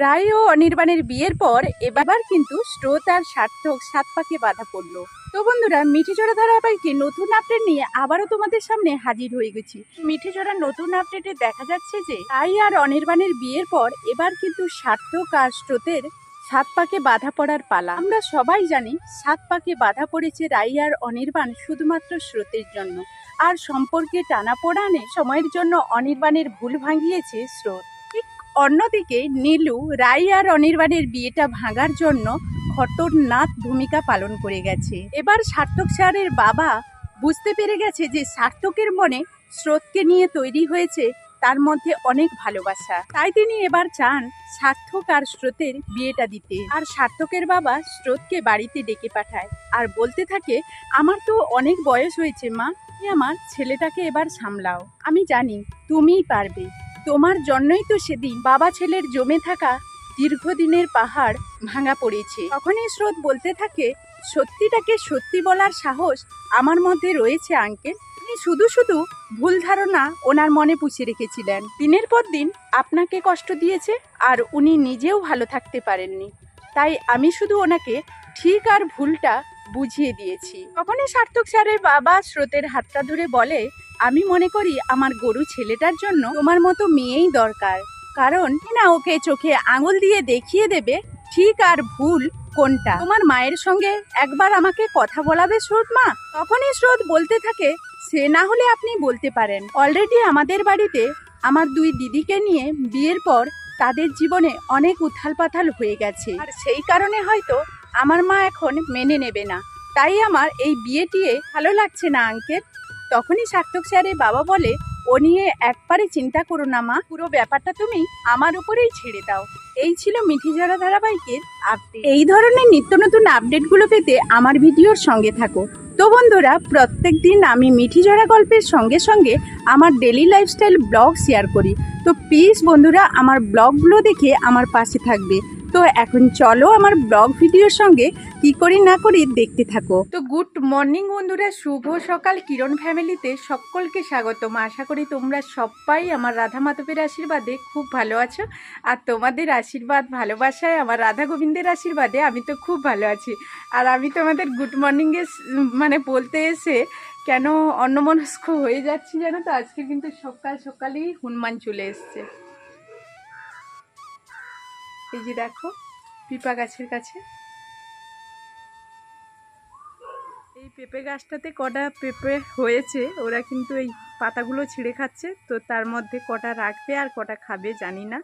রায় ও অনির্বাণের বিয়ের পর এবার কিন্তু স্রোত আর সার্থক সাত পাকে বাধা পড়ল। তো বন্ধুরা, মিঠি চড়া ধারাবাহিকে নতুন আপডেট নিয়ে আবারও তোমাদের সামনে হাজির হয়ে গেছি। মিঠি চড়ার নতুন আপডেটে দেখা যাচ্ছে যে, রায় আর অনির্বাণের বিয়ের পর এবার কিন্তু সার্থক আর স্রোতের সাত পাকে বাধা পড়ার পালা। আমরা সবাই জানি, সাত পাকে বাধা পড়েছে রাই আর অনির্বাণ শুধুমাত্র স্রোতের জন্য। আর সম্পর্কে টানা পোড়ানে সময়ের জন্য অনির্বাণের ভুল ভাঙিয়েছে স্রোত। অন্যদিকে নীলু, রাই আর অনির্বাণের বিয়েটা ভাঙার জন্য খতরনাক ভূমিকা পালন করে গেছে। এবার সার্থক স্যারের বাবা বুঝতে পেরে গেছে যে সার্থকের মনে স্রোতকে নিয়ে তৈরি হয়েছে তার মধ্যে অনেক ভালোবাসা। তাই তিনি এবার চান সার্থক আর স্রোতের বিয়েটা দিতে। আর সার্থকের বাবা স্রোতকে বাড়িতে ডেকে পাঠায়। আর বলতে থাকে, আমার তো অনেক বয়স হয়েছে মা আমার ছেলেটাকে এবার সামলাও। আমি জানি তুমিই পারবে। তোমার জন্যই তো সেদিন বাবা ছেলের জমে থাকা দীর্ঘদিনের পাহাড় ভাঙা পড়েছে। তখনই স্রোত বলতে থাকে, সত্যিটাকে সত্যি বলার সাহস আমার মধ্যে রয়েছে, আঙ্কেল। তিনি শুধু শুধু ভুল ধারণা ওনার মনে পুষে রেখেছিলেন। দিনের পর দিন আপনাকে কষ্ট দিয়েছে আর উনি নিজেও ভালো থাকতে পারেননি। তাই আমি শুধু ওনাকে ঠিক আর ভুলটা বুঝিয়ে দিয়েছি। তখনই সার্থক স্যারের বাবা স্রোতের হাতটা ধরে বলে আমি মনে করি আমার গরু ছেলেটার জন্য তোমার মতো মেয়েই দরকার। কারণ না ওকে চোখে আঙুল দিয়ে দেখিয়ে দেবে ঠিক আর ভুল কোনটা। তোমার মায়ের সঙ্গে একবার আমাকে কথা বলাবে স্রোত মা? তখনই স্রোত বলতে থাকে, সে না হলে আপনি বলতে পারেন। অলরেডি আমাদের বাড়িতে আমার দুই দিদিকে নিয়ে বিয়ের পর তাদের জীবনে অনেক উথাল পাথাল হয়ে গেছে। আর সেই কারণে হয়তো আমার মা এখন মেনে নেবে না। তাই আমার এই বিয়েটিয়ে ভালো লাগছে না, আঙ্কেল? তখনই সার্থক স্যারের বাবা বলে, ও নিয়ে একবারে চিন্তা করো না মা, পুরো ব্যাপারটা তুমি আমার উপরেই ছেড়ে দাও। এই ছিল মিঠি ঝরা ধারাবাহিকের আপডেট এই ধরনের নিত্য নতুন আপডেটগুলো পেতে আমার ভিডিওর সঙ্গে থাকো। তো বন্ধুরা, প্রত্যেক দিন আমি মিঠি ঝরা গল্পের সঙ্গে সঙ্গে আমার ডেলি লাইফস্টাইল ব্লগ শেয়ার করি। তো প্লিজ বন্ধুরা, আমার ব্লগগুলো দেখে আমার পাশে থাকবে। তো এখন চলো আমার ব্লগ ভিডিওর সঙ্গে কি করি না করি দেখতে থাকো। তো গুড মর্নিং বন্ধুরা, শুভ সকাল। কিরণ ফ্যামিলিতে সকলকে স্বাগতম। আশা করি তোমরা সবাই আমার রাধা মাধবের আশীর্বাদে খুব ভালো আছো। আর তোমাদের আশীর্বাদ ভালোবাসায়, আমার রাধা গোবিন্দের আশীর্বাদে আমি তো খুব ভালো আছি। আর আমি তোমাদের গুড মর্নিংয়ে মানে বলতে এসে কেন অন্যমনস্ক হয়ে যাচ্ছি জানো তো? আজকে কিন্তু সকাল সকালেই হনুমান চলে এসছে। এই যে দেখো, পিপা গাছের কাছে। এই পেঁপে গাছটাতে কটা পেঁপে হয়েছে, ওরা কিন্তু এই পাতাগুলো ছিঁড়ে খাচ্ছে, তো তার মধ্যে কটা রাখবে আর কটা খাবে জানি না।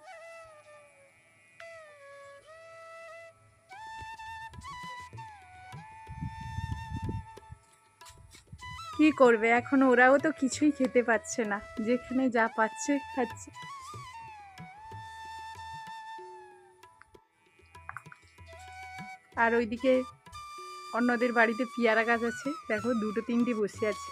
কি করবে? এখন ওরাও তো কিছুই খেতে পাচ্ছে না, যেখানে যা পাচ্ছে, খাচ্ছে। আর ওইদিকে অন্যদের বাড়িতে পেয়ারা গাছ আছে। দেখো দুটো তিনটে বসে আছে।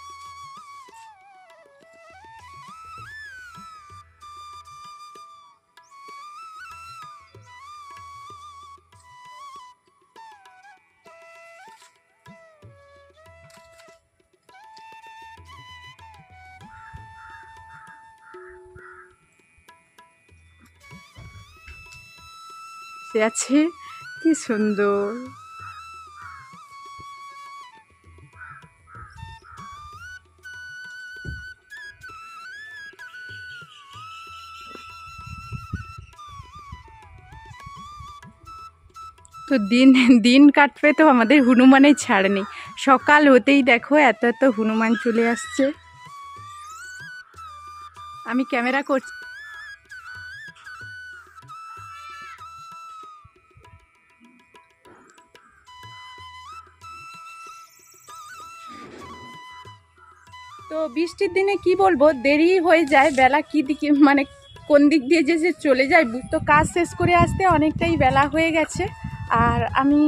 আছে। কি সুন্দর। তো দিন দিন কাটবে তো আমাদের হনুমানের ছাড় নেই। সকাল হতেই দেখো এত এত হনুমান চলে আসছে। আমি ক্যামেরা করছি। বৃষ্টির দিনে কি বলব, দেরি হয়ে যায়, বেলা কি দিকে মানে কোন দিক দিয়ে যে যে চলে যায় তো কাজ শেষ করে আসতে অনেকটাই বেলা হয়ে গেছে। আর আমি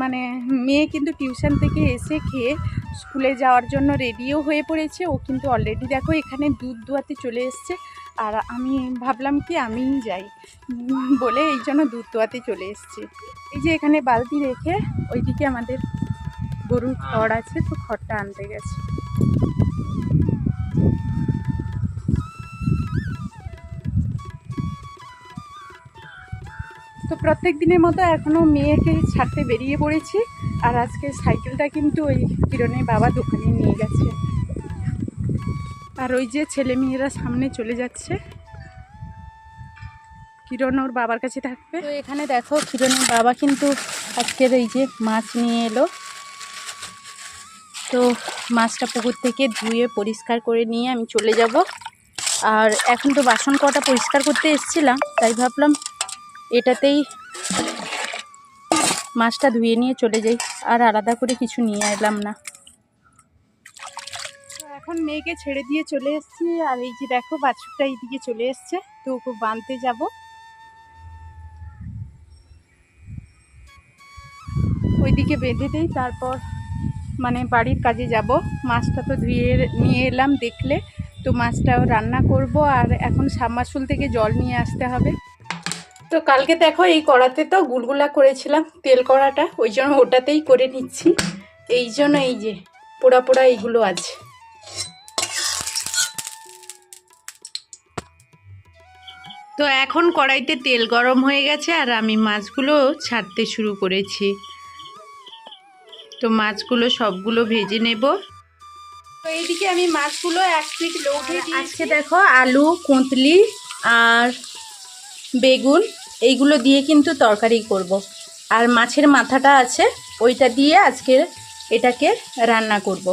মানে মেয়ে কিন্তু টিউশন থেকে এসে খেয়ে স্কুলে যাওয়ার জন্য রেডিও হয়ে পড়েছে। ও কিন্তু অলরেডি দেখো এখানে দুধ দোয়াতে চলে এসছে। আর আমি ভাবলাম কি আমিই যাই, বলে এই জন্য দুধ দোয়াতে চলে এসছে। এই যে এখানে বালতি রেখে ওইদিকে আমাদের গরুর খড় আছে, তো খড়টা আনতে গেছে। তো প্রত্যেক দিনের মতো এখনও মেয়েকে ছাড়তে বেরিয়ে পড়েছি আর আজকে সাইকেলটা কিন্তু ওই কিরণের বাবা দোকানে নিয়ে গেছে। আর ওই যে ছেলে মেয়েরা সামনে চলে যাচ্ছে। কিরণ ওর বাবার কাছে থাকবে। তো এখানে দেখো কিরণের বাবা কিন্তু আজকের এই যে মাছ নিয়ে এলো। তো মাছটা পুকুর থেকে ধুয়ে পরিষ্কার করে নিয়ে আমি চলে যাব। আর এখন তো বাসন কটা পরিষ্কার করতে এসেছিলাম, তাই ভাবলাম এটাতেই মাছটা ধুয়ে নিয়ে চলে যাই। আর আলাদা করে কিছু নিয়ে এলাম না। এখন মেয়েকে ছেড়ে দিয়ে চলে এসেছি। আর এই যে দেখো, বাছুরটা এইদিকে চলে এসছে। তো ওকে বাঁধতে যাব। ওইদিকে বেঁধে দিই, তারপর মানে বাড়ির কাজে যাব। মাছটা তো ধুয়ে নিয়ে এলাম দেখলে। তো মাছটাও রান্না করব। আর এখন সাবমার্সুল থেকে জল নিয়ে আসতে হবে। তো কালকে দেখো এই কড়াতে তো গুলগুলা করেছিলাম তেল কড়াটা ওই জন্য ওটাতেই করে নিচ্ছি। এই জন্য এই যে পোড়া পোড়া এইগুলো আছে। তো এখন কড়াইতে তেল গরম হয়ে গেছে আর আমি মাছগুলো ছাড়তে শুরু করেছি। তো মাছগুলো সবগুলো ভেজে নেব। তো এইদিকে আমি মাছগুলো এক প্লেট উঠে আজকে দেখো আলু কুঁতলি আর বেগুন, এইগুলো দিয়ে কিন্তু তরকারি করব। আর মাছের মাথাটা আছে, ওইটা দিয়ে আজকে এটাকে রান্না করব।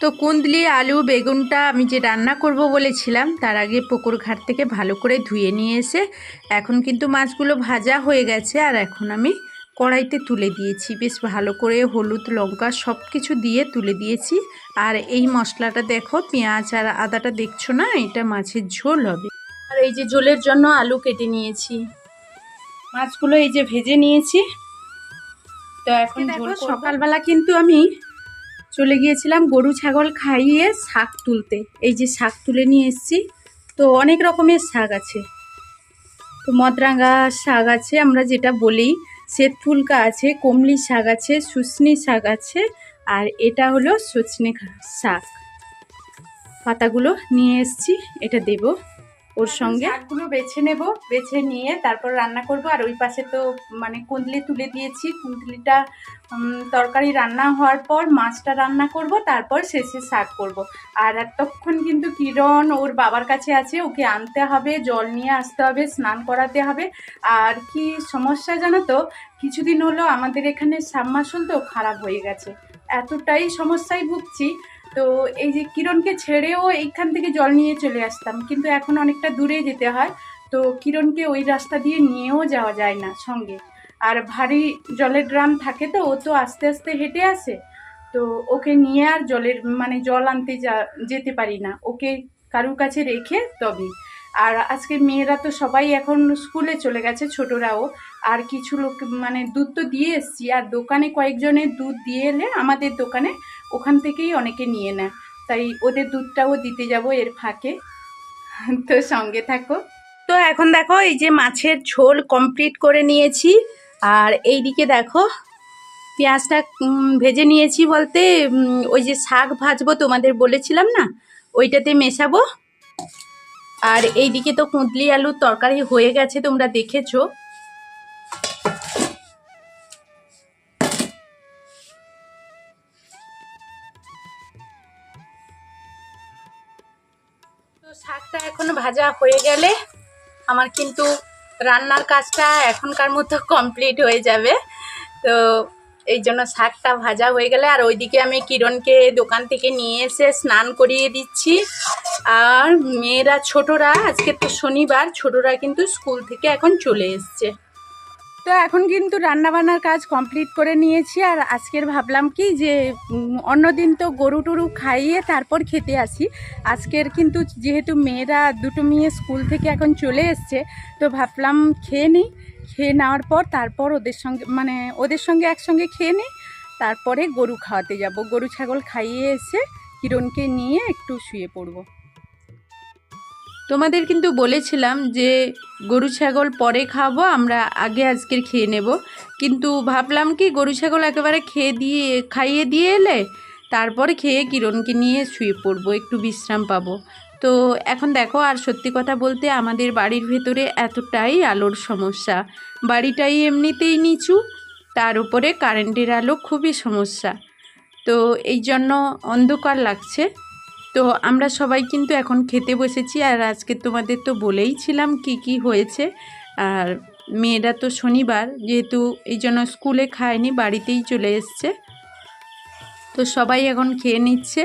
তো কুন্দলি, আলু, বেগুনটা আমি যে রান্না করব বলেছিলাম, তার আগে পুকুর ঘাট থেকে ভালো করে ধুয়ে নিয়ে এসে, এখন কিন্তু মাছগুলো ভাজা হয়ে গেছে, আর এখন আমি কড়াইতে তুলে দিয়েছি। বেশ ভালো করে হলুদ লঙ্কা সব কিছু দিয়ে তুলে দিয়েছি। আর এই মশলাটা দেখো পেঁয়াজ আর আদাটা দেখছ না? এটা মাছের ঝোল হবে। আর এই যে ঝোলের জন্য আলু কেটে নিয়েছি। মাছগুলো এই যে ভেজে নিয়েছি। তো এখন সকালবেলা কিন্তু আমি চলে গিয়েছিলাম গরু ছাগল খাইয়ে শাক তুলতে। এই যে শাক তুলে নিয়ে এসেছি। তো অনেক রকমের শাক আছে। তো মদরাঙ্গা শাক আছে আমরা যেটা বলি শ্বেত ফুলকা আছে, কমলি শাক আছে, শুশনি শাক আছে, আর এটা হলো সজনে শাক। পাতাগুলো নিয়ে এসছি, এটা দেব। ওর সঙ্গে? শাকগুলো বেছে নেব বেছে নিয়ে তারপর রান্না করব। আর ওই পাশে তো মানে কুন্দলি তুলে দিয়েছি। কুন্দলিটা তরকারি রান্না হওয়ার পর মাছটা রান্না করব তারপর শেষে শাক করব। আর এতক্ষণ কিন্তু কিরণ ওর বাবার কাছে আছে ওকে আনতে হবে জল নিয়ে আসতে হবে স্নান করাতে হবে। আর কি সমস্যা জানো তো? কিছুদিন হলো আমাদের এখানে সাবমার্শাল তো খারাপ হয়ে গেছে। এতটাই সমস্যায় ভুগছি তো এই যে কিরণকে ছেড়েও এইখান থেকে জল নিয়ে চলে আসতাম, কিন্তু এখন অনেকটা দূরে যেতে হয়। তো কিরণকে ওই রাস্তা দিয়ে নিয়েও যাওয়া যায় না সঙ্গে। আর ভারী জলের ড্রাম থাকে তো, ও তো আস্তে আস্তে হেঁটে আসে। তো ওকে নিয়ে আর জলের মানে জল আনতে যা, যেতে পারি না। ওকে কারুর কাছে রেখে তবে। আর আজকে মেয়েরা তো সবাই এখন স্কুলে চলে গেছে, ছোটরাও। আর কিছু লোক মানে দুধ তো দিয়ে এসছি। আর দোকানে কয়েকজনের দুধ দিয়ে এলে আমাদের দোকানে ওখান থেকেই অনেকে নিয়ে নেয়। তাই ওদের দুধটাও দিতে যাব এর ফাঁকে। তো সঙ্গে থাকো। তো এখন দেখো, এই যে মাছের ঝোল কমপ্লিট করে নিয়েছি। আর এই দিকে দেখো, পেঁয়াজটা ভেজে নিয়েছি বলতে ওই যে শাক ভাজবো তোমাদের বলেছিলাম না? ওইটাতে মেশাবো। আর এই দিকে তো কুঁদলি আলুর তরকারি হয়ে গেছে, তোমরা দেখেছ। ভাজা হয়ে গেলে আমার কিন্তু রান্নার কাজটা এখনকার মতো কমপ্লিট হয়ে যাবে। তো এই জন্য শাকটা ভাজা হয়ে গেলে আর ওইদিকে আমি কিরণকে দোকান থেকে নিয়ে এসে স্নান করিয়ে দিচ্ছি। আর মেয়েরা, ছোটরা, আজকে তো শনিবার, ছোটরা কিন্তু স্কুল থেকে এখন চলে এসছে। তো এখন কিন্তু রান্নাবান্নার কাজ কমপ্লিট করে নিয়েছি আর আজকের ভাবলাম কি যে অন্যদিন তো গরু টরু খাইয়ে তারপর খেতে আসি। আজকের কিন্তু যেহেতু মেয়েরা দুটো মেয়ে স্কুল থেকে এখন চলে এসছে, তো ভাবলাম খেয়ে নিই। খেয়ে নেওয়ার পর তারপর ওদের সঙ্গে মানে ওদের সঙ্গে একসঙ্গে খেয়ে নিই। তারপরে গরু খাওয়াতে যাব। গরু ছাগল খাইয়ে এসে কিরণকে নিয়ে একটু শুয়ে পড়ব। তোমাদের কিন্তু বলেছিলাম যে গরু, ছাগল পরে খাব, আমরা আগে আজকের খেয়ে নেব। কিন্তু ভাবলাম কি, গরু, ছাগল একেবারে খেয়ে দিয়ে, খাইয়ে দিয়ে এলে তারপরে খেয়ে কিরণকে নিয়ে শুয়ে পড়ব, একটু বিশ্রাম পাবো। তো এখন দেখো, আর সত্যি কথা বলতে আমাদের বাড়ির ভেতরে এতটাই আলোর সমস্যা। বাড়িটাই এমনিতেই নিচু, তার উপরে কারেন্টের আলো খুবই সমস্যা। তো এই জন্য অন্ধকার লাগছে। তো আমরা সবাই কিন্তু এখন খেতে বসেছি আর আজকে তোমাদের তো বলেই ছিলাম কি কি হয়েছে। আর মেয়েরা তো শনিবার, যেহেতু এই জন্য স্কুলে খায়নি, বাড়িতেই চলে এসছে। তো সবাই এখন খেয়ে নিচ্ছে।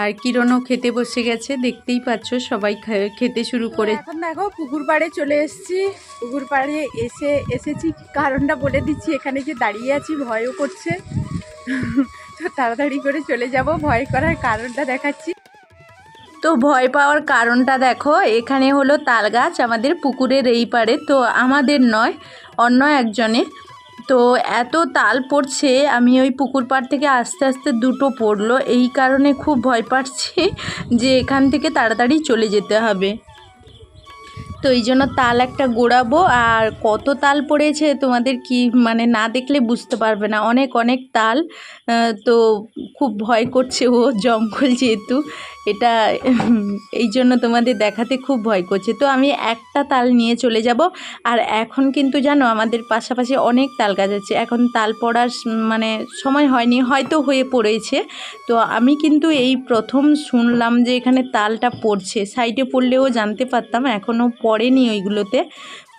আর কিরণও খেতে বসে গেছে, দেখতেই পাচ্ছ সবাই খেতে শুরু করে। এখন দেখো, পুকুর পাড়ে চলে এসেছি। পুকুর পাড়ে এসে, এসেছি। কারণটা বলে দিচ্ছি, এখানে যে দাঁড়িয়ে আছি ভয়ও করছে। তাড়াতাড়ি করে চলে যাব, ভয় করার কারণটা দেখাচ্ছি। তো ভয় পাওয়ার কারণটা দেখো, এখানে হলো তাল গাছ আমাদের পুকুরের এই পারে তো আমাদের নয়, অন্য একজনে তো এত তাল পড়ছে, আমি ওই পুকুর পাড় থেকে আস্তে আস্তে দুটো পড়ল, এই কারণে খুব ভয় পাচ্ছি যে এখান থেকে তাড়াতাড়ি চলে যেতে হবে। তো এই জন্য তাল একটা গোড়াবো, আর কত তাল পড়েছে তোমাদের কি মানে না দেখলে বুঝতে পারবে না। অনেক অনেক তাল তো খুব ভয় করছে ও জঙ্গল যেহেতু। এটা, এই জন্য তোমাদের দেখাতে খুব ভয় করছে। তো আমি একটা তাল নিয়ে চলে যাব, আর এখন কিন্তু জানো আমাদের পাশাপাশি অনেক তাল গাছ আছে। এখন তাল পড়ার মানে সময় হয়নি, হয়তো হয়ে পড়েছে। তো আমি কিন্তু এই প্রথম শুনলাম যে এখানে তালটা পড়ছে। সাইডে পড়লেও জানতে পারতাম এখনও পড়েনি ওইগুলোতে।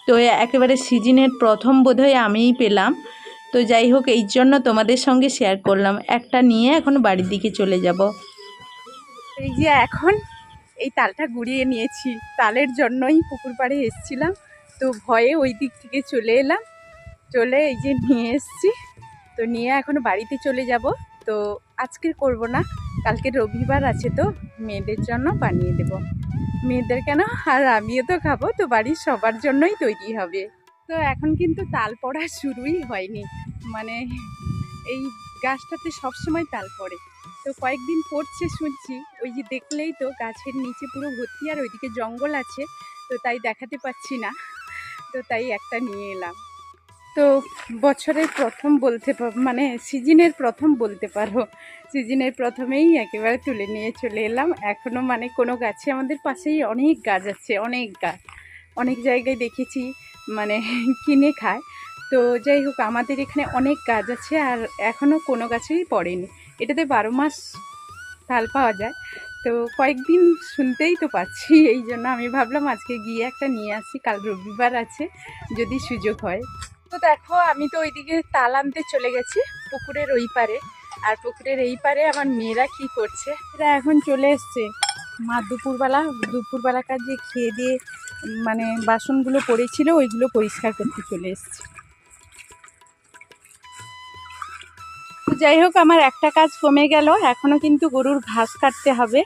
তো একেবারে সিজনের প্রথম বোধহয় আমিই পেলাম। তো যাই হোক, এই জন্য তোমাদের সঙ্গে শেয়ার করলাম। একটা নিয়ে এখন বাড়ির দিকে চলে যাব। এই যে এখন এই তালটা গুড়িয়ে নিয়েছি। তালের জন্যই পুকুর পাড়ে এসেছিলাম। তো ভয়ে ওই দিক থেকে চলে এলাম। চলে এই যে নিয়ে এসেছি। তো নিয়ে এখন বাড়িতে চলে যাব। তো আজকে করব না। কালকে রবিবার আছে তো, মেয়েদের জন্য বানিয়ে দেব। মেয়েদের কেন? আর আমিও তো খাব, তো বাড়ির সবার জন্যই তৈরি হবে। তো এখন কিন্তু তাল পড়া শুরুই হয়নি। মানে এই গাছটাতে সবসময় তাল পড়ে। তো কয়েকদিন পড়ছে শুনছি, ওই যে দেখলেই তো গাছের নিচে পুরো ভর্তি আর ওইদিকে জঙ্গল আছে, তো তাই দেখাতে পাচ্ছি না, তো তাই একটা নিয়ে এলাম। তো বছরের প্রথম বলতে মানে সিজনের প্রথম বলতে পারো, সিজনের প্রথমেই একেবারে তুলে নিয়ে চলে এলাম। এখনও মানে কোনো গাছে আমাদের পাশেই অনেক গাছ আছে, অনেক গাছ, অনেক জায়গায় দেখেছি মানে কিনে খায়। তো যাই হোক, আমাদের এখানে অনেক গাছ আছে আর এখনও কোনো গাছেই পড়েনি। এটাতে বারো মাস তাল পাওয়া যায়। তো কয়েকদিন শুনতেই তো পাচ্ছি, এই জন্য আমি ভাবলাম আজকে গিয়ে একটা নিয়ে আসি, কাল রবিবার আছে, যদি সুযোগ হয়। তো দেখো, আমি তো ওইদিকে তাল আনতে চলে গেছি, পুকুরের ওই পারে। আর পুকুরের এই পারে আমার মেয়েরা কি করছে? এরা এখন চলে এসছে। মা দুপুরবেলা দুপুরবেলা কাজে খেয়ে দিয়ে মানে বাসনগুলো পড়েছিল, ওইগুলো পরিষ্কার করতে চলে এসছে। যাই হোক আমার একটা কাজ কমে গেল। এখনও কিন্তু গরুর ঘাস কাটতে হবে।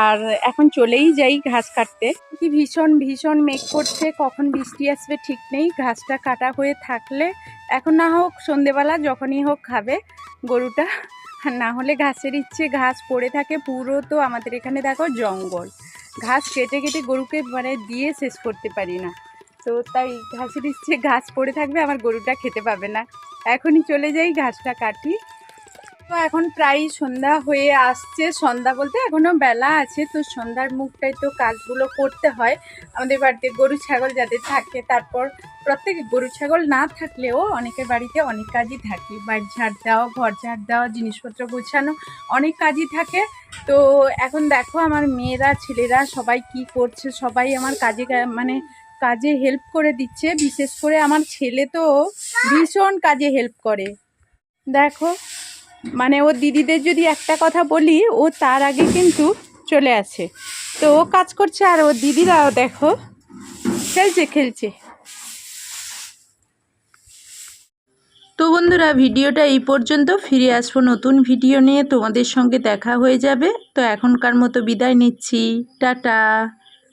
আর এখন চলেই যাই ঘাস কাটতে। কি ভীষণ ভীষণ মেঘ করছে। কখন বৃষ্টি আসবে ঠিক নেই। ঘাসটা কাটা হয়ে থাকলে এখন না হোক, সন্ধেবেলা যখনই হোক খাবে গরুটা। না হলে ঘাসের ইচ্ছে, ঘাস পড়ে থাকে পুরো তো আমাদের এখানে দেখো জঙ্গল। ঘাস কেটে কেটে গরুকে মানে দিয়ে শেষ করতে পারি না। তো তাই ঘাসের ইচ্ছে, ঘাস পড়ে থাকবে, আমার গরুটা খেতে পাবে না। এখনই চলে যাই, ঘাসটা কাটি। তো এখন প্রায় সন্ধ্যা হয়ে আসছে। সন্ধ্যা বলতে এখনও বেলা আছে, তো সন্ধ্যার মুখটাই তো কাজগুলো করতে হয়। আমাদের বাড়িতে গরু, ছাগল যাদের থাকে, তারপর প্রত্যেক গরু, ছাগল না থাকলেও অনেকের বাড়িতে অনেক কাজই থাকে। বাড়ি ঝাড় দেওয়া, ঘর ঝাড় দেওয়া, জিনিসপত্র গোছানো অনেক কাজই থাকে। তো এখন দেখো আমার মেয়েরা, ছেলেরা সবাই কি করছে, সবাই আমার কাজে মানে কাজে হেল্প করে দিচ্ছে। বিশেষ করে আমার ছেলে তো ভীষণ কাজে হেল্প করে। দেখো মানে ও দিদিদের যদি একটা কথা বলি, ও তার আগে কিন্তু চলে আসে। তো ও কাজ করছে আর ও দিদিরাও দেখো, খেলছে খেলছে। তো বন্ধুরা, ভিডিওটা এই পর্যন্ত। ফিরে আসব নতুন ভিডিও নিয়ে। তোমাদের সঙ্গে দেখা হয়ে যাবে। তো এখনকার মতো বিদায় নিচ্ছি। টাটা।